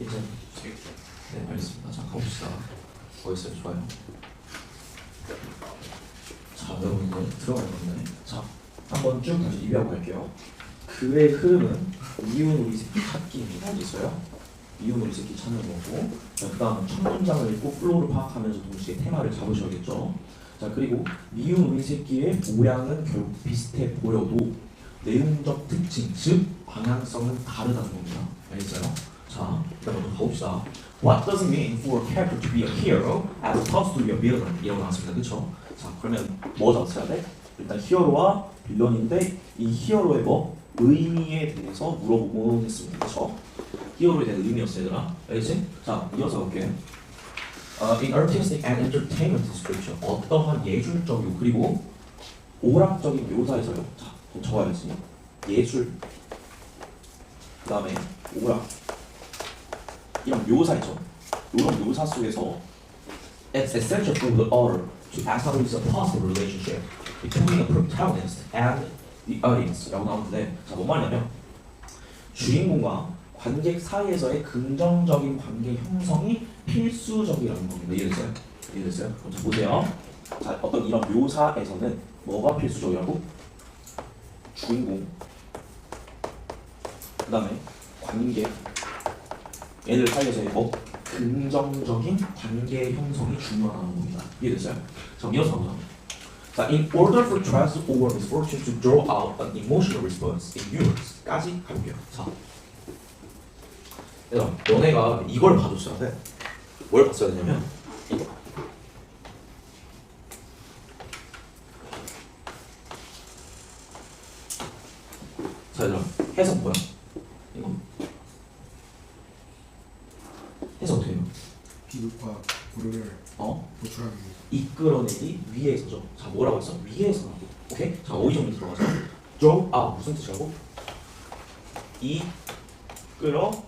이제 네 알겠습니다. 자 가봅시다. 뭐 있어요? 좋아요. 자 여러분 이제 들어갈 건데 자 한번 쭉 다시 리뷰하고 갈게요. 글의 흐름은 이윤 우리 새끼 찾기입니다. 있어요. 이윤 우리 새끼 찾는 거고 자 그 다음 첫 문장을 읽고 플로우를 파악하면서 동시에 테마를 잡으셔야겠죠. 자 그리고 미운 우리 새끼의 모양은 결국 비슷해 보여도 내용적 특징 즉 방향성은 다르다는 겁니다. 알겠어요? 자 먼저 가봅시다. What does it mean for a character to be a hero as opposed to be a villain? 이라고 나왔습니다. 그쵸? 자 그러면 뭐 잡았어야 돼? 일단 히어로와 빌런인데 이 히어로의 뭐 의미에 대해서 물어보고 했습니다. 그쵸? 히어로에 대한 의미였어 얘들아. 알겠지? 자 이어서 볼게. 어, in artistic and entertainment description 어떠한 예술적이고 그리고 오락적인 묘사에서요. 자, 좀 적어야지. 예술. 그 다음에 오락. 이런 묘사 있죠. 이런 묘사 속에서 it's essential for the author to establish a positive relationship between the protagonist and the audience. 라고 나오는데 자, 뭔 말이냐면 주인공과 관객 사이에서의 긍정적인 관계 형성이 필수적이라는 겁니다. 이해됐어요? 이해됐어요? 그럼 자 보세요. 자 어떤 이런 묘사에서는 뭐가 필수적이라고? 주인공 그 다음에 관객 얘들 사이에서의 뭐 긍정적인 관계 형성이 중요하다는 겁니다. 이해됐어요? 자 이어서. 자, in order for trials or misfortune to draw out an emotional response in viewers까지 가볼게요. 자, 너네가 이걸 봐줬어야 돼. 뭘 봤어야 되냐면. 자, 얘들아, 해석 뭐야? 이거. 해석 어떻게 해요? 비극과 고려를 어? 보충하기 이끌어내기 위에서죠. 자, 뭐라고 했어? 위에서. 오케이? 자, 오이 정리 들어가서 draw out 무슨 뜻이라고? 이끌어내다.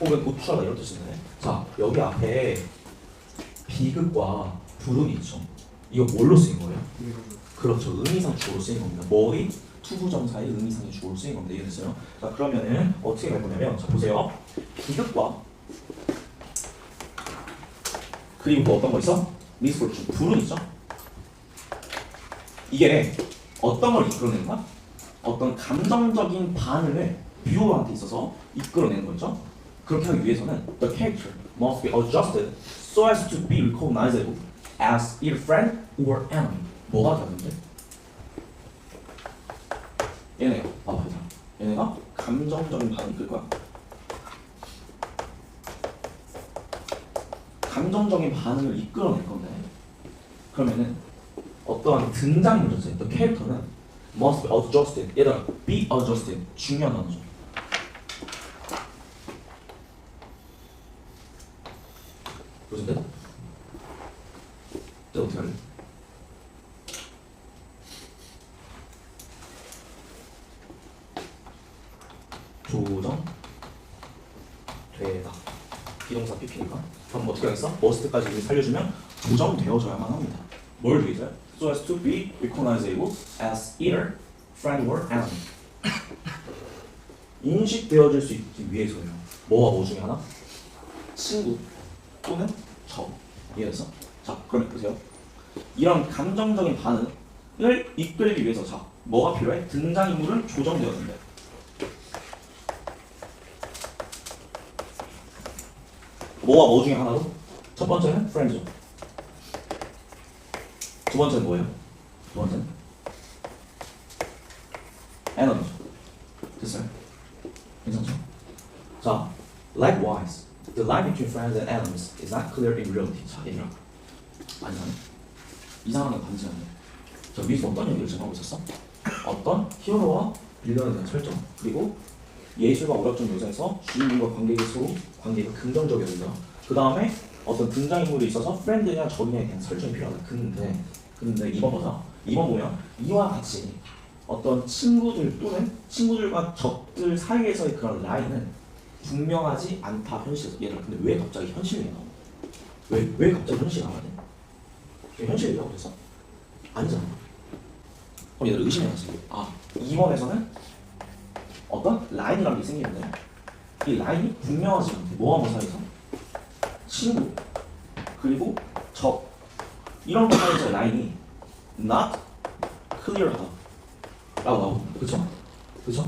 혹은 도출하다 이런 뜻인데. 자, 여기 앞에 비극과 불운이 있죠. 이거 뭘로 쓰인 거예요? 그렇죠. 의미상 주어로 쓰인 겁니다. 뭐의 투부정사의 의미상의 주어로 쓰인 겁니다. 이해됐어요? 자, 그러면은 어떻게 갈 거냐면 자, 보세요. 비극과 그리고 또 어떤 거 있어? 미스포춘. 불운 있죠? 이게 어떤 걸 이끌어내는 가? 어떤 감정적인 반응을 뷰어한테 있어서 이끌어내는 거죠. 그렇게 하기 위해서는 the character must be adjusted so as to be recognizable as either friend or enemy. 뭐가 다른데? 얘네 봐봐. 얘네가 감정적인 반응을 이끌 거야. 감정적인 반응을 이끌어낼 건데 그러면은 어떠한 등장인물이죠. 또 캐릭터는 must be adjusted. 얘들아 be adjusted 중요한 단어죠. 무슨 뜻? 뜻 어떻게 할래? 조정 되다 비동사 PP니까 그럼 어떻게 하겠어? 머스트까지 살려주면 조정되어져야만 합니다 뭘 위해서요? So as to be recognizable as either friend or enemy 인식되어질 수 있기 위해서요 뭐와 뭐 중에 하나? 친구 또는 적 이해해서? 자 그러면 보세요 이런 감정적인 반응을 이끌기 위해서 자 뭐가 필요해? 등장인물은 조정되었는데 뭐와 뭐 중에 하나로? 첫 번째는 friend죠. 두 번째는 뭐예요? 두 번째는 enemy죠. 됐어요? 괜찮죠? 자, likewise, the line between friends and enemies is not clear in reality. 자, 얘들아. 아니잖아. 이상한 건 반지하네. 저 위에서 어떤 얘기를 지금 하고 있었어? 어떤 히어로와 빌런에 대한 설정 그리고 예술과 오락적 묘사에서 주인공과 관객의 관계가 긍정적이어야 된다. 그 다음에 어떤 등장인물이 있어서 프렌드냐 적이냐에 대한 설정이 필요하다. 근데 근데 2번 보자. 2번 보면 이와 같이 어떤 친구들 또는 친구들과 적들 사이에서의 그런 라인은 분명하지 않다 현실에서 얘들아 근데 왜 갑자기 현실 얘기 나와? 왜, 왜 갑자기 현실 나와야 돼? 왜 현실 얘기하고 있어? 아니잖아 그럼 얘들 의심해야지 아 2번에서는 어떤 라인이라는 게 생기는데 이 라인이 분명하지 않대. 뭐와 뭐 사이에서? 친구 그리고 적 이런 거 사이에서 라인이 not clear하다 라고 나옵니다. 그쵸? 그쵸?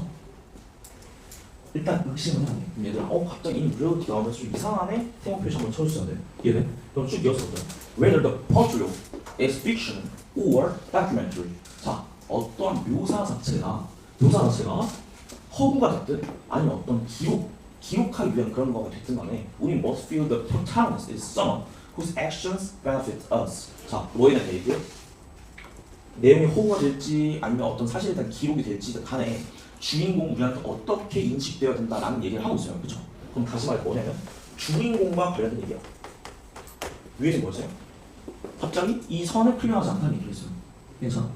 일단 의심은 하네. 얘들아, 어 갑자기 이 reality 나오면서 좀 이상하네? 태양 표시 한번 쳐주셔야 돼. 얘네. 그럼 쭉 이어서 보자. Whether the portrait is fiction or documentary. 자, 어떠한 묘사 자체가 묘사 자체가 허구가 됐든 아니면 어떤 기록 기록하기 위한 그런 거가 됐든 간에 우리 must feel the protagonist is someone whose actions benefit us. 자, 뭐에 얘기예요? 내용이 허구가 될지 아니면 어떤 사실에 대한 기록이 될지 간에 주인공 우리한테 어떻게 인식되어야 된다라는 얘기를 하고 있어요. 그렇죠? 그럼 다시 말해 뭐냐면 주인공과 관련된 얘기야. 위에서 뭐였어요? 갑자기 이 선을 클리어하지 않다는 얘기를 했어요. 괜찮아?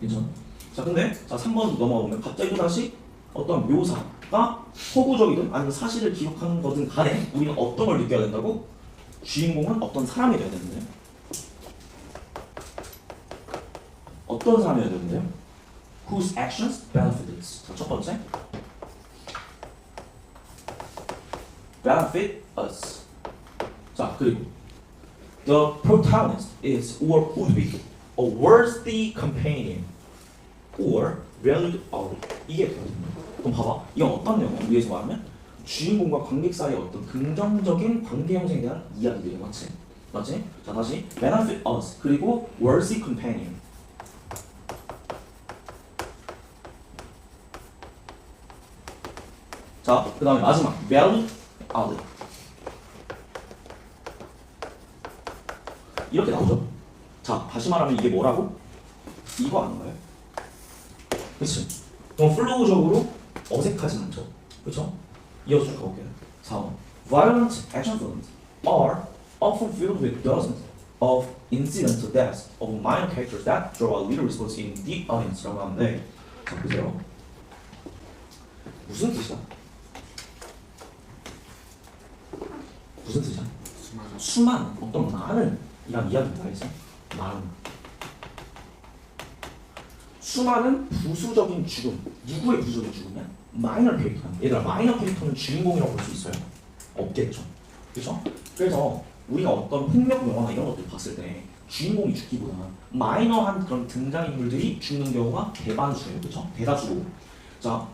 괜찮아? 자 근데 자 3번 넘어가 보면 갑자기 또 다시 어떤 묘사가 허구적이든 아니면 사실을 기록하는 거든 간에 우리는 어떤 걸 느껴야 된다고? 주인공은 어떤 사람이 돼야 되는데 어떤 사람이어야 되는데요? Whose actions benefit us. 자, 첫 번째. benefit us. 자, 그리고 the protagonist is or would be a worthy companion or valued ally. 이게 되거든요. 그럼 봐봐. 이건 어떤 내용이야? 위에서 말하면 주인공과 관객 사이의 어떤 긍정적인 관계 형성에 대한 이야기들이야. 맞지? 맞지? 자, 다시 benefit us. 그리고 worthy companion. 자, 그 다음에 마지막 valued ally. 이렇게 나오죠. 자, 다시 말하면 이게 뭐라고? 이거 아닌가요? 그치? 그럼 플로우적으로 어색하진 않죠. 그쵸? 이어서 쭉 가볼게요. 4번. Violent action films are often filled with dozens of incidental deaths of minor characters that draw a little response in the audience라고 하는데 자, 보세요. 무슨 뜻이야? 무슨 뜻이야? 수많은 어떤 많은 이란 이야기입니다. 그래서 많은 수많은 부수적인 죽음 누구의 부수적인 죽음이야? 마이너 캐릭터 얘들아 마이너 캐릭터는 주인공이라고 볼 수 있어요? 없겠죠 그렇죠? 그래서 우리가 어떤 폭력 영화나 이런 것들 봤을 때 주인공이 죽기보다 마이너한 그런 등장인물들이 죽는 경우가 대반수예요 그렇죠? 대다수고 자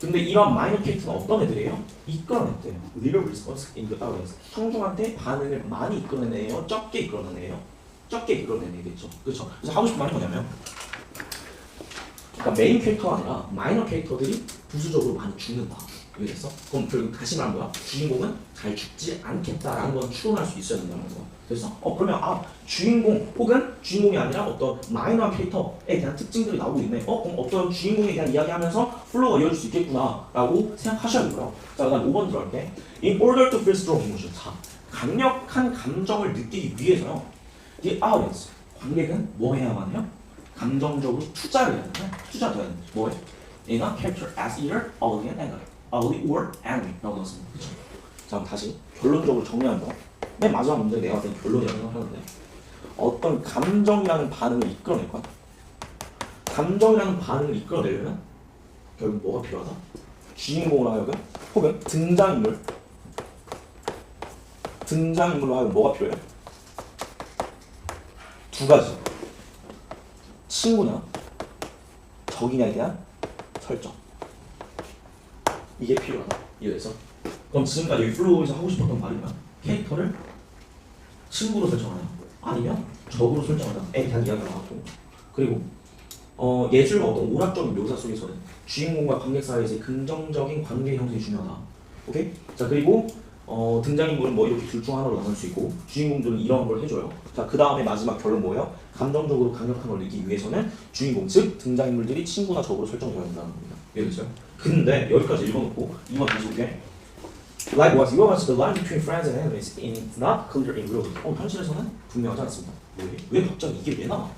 근데 이런 마이너 캐릭터는 어떤 애들이에요? 이끌어냈대요. Little response in the audience. 청중한테 반응을 많이 이끌어내네요. 적게 이끌어내네요. 적게 이끌어내겠죠. 그렇죠. 그래서 하고 싶은 말이 뭐냐면, 그러니까 메인 캐릭터가 아니라 마이너 캐릭터들이 부수적으로 많이 죽는다. 이해됐어? 그럼 결국 다시 말하면 뭐야? 주인공은 잘 죽지 않겠다라는 건 추론할 수 있어야 된다는 거야. 그래서 어 그러면 아 주인공 혹은 주인공이 아니라 어떤 마이너한 캐릭터에 대한 특징들이 나오고 있네. 어 그럼 어떤 주인공에 대한 이야기하면서 플로우가 이어질 수 있겠구나라고 생각하셔야겠고요. 자 그다음 5번 들어갈게. In order to feel strong emotion. 자 강력한 감정을 느끼기 위해서요. The audience 관객은 뭐 해야만 해요? 감정적으로 투자를 해야 되나? 투자돼야 되는 뭐에? In a character as either ugly and angry, ugly or angry라고 나왔습니다. 그렇죠? 자 그럼 다시 결론적으로 정리하면 맨 마지막 문제 내가 봤을 때 결론이라고 생각하는데 어떤 감정이라는 반응을 이끌어낼 거야. 감정이라는 반응을 이끌어내려면 결국 뭐가 필요하다? 주인공으로 하여금 혹은 등장인물 등장인물로 하여금 뭐가 필요해? 두 가지 친구냐? 적이냐에 대한 설정. 이게 필요하다 이해돼서? 그럼 지금까지 여기 플로우에서 하고 싶었던 말이면 캐릭터를 친구로 설정하냐? 아니면 적으로 설정하냐에 대한 이야기가 나왔고. 그리고 어, 예술과 어떤 오락적인 묘사 속에서는 주인공과 관객 사이에서의 긍정적인 관계 형성이 중요하다. 오케이? 자 그리고 어, 등장인물은 뭐 이렇게 둘 중 하나로 나눌 수 있고 주인공들은 이런 걸 해줘요 자 그 다음에 마지막 결론 뭐예요? 감정적으로 강력한 걸 느끼기 위해서는 주인공 즉 등장인물들이 친구나 적으로 설정되어야 한다는 겁니다 이해됐어요? 근데 여기까지 읽어놓고 이번 다시 볼게 Likewise, 이와 같이 the line between friends and enemies is not clear in real life. 어, 현실에서는 분명하지 않습니다. 왜? 왜 갑자기 이게 왜 나와?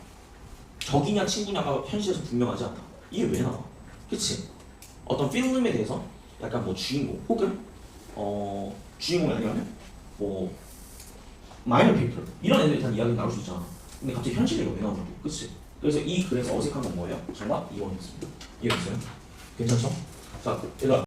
적이냐 친구냐가 현실에서 분명하지 않다. 이게 왜 나와? 그치? 어떤 필름에 대해서 약간 뭐 주인공 혹은 어 주인공이 아니라면 뭐 마이너 캐릭터 이런 애들에 대한 이야기 나올 수 있잖아. 근데 갑자기 현실에 이거 왜 나오냐고. 그치? 그래서 이 글에서 어색한 건 뭐예요? 정답 2번이었습니다. 이해됐어요? 괜찮죠? 자, 얘들아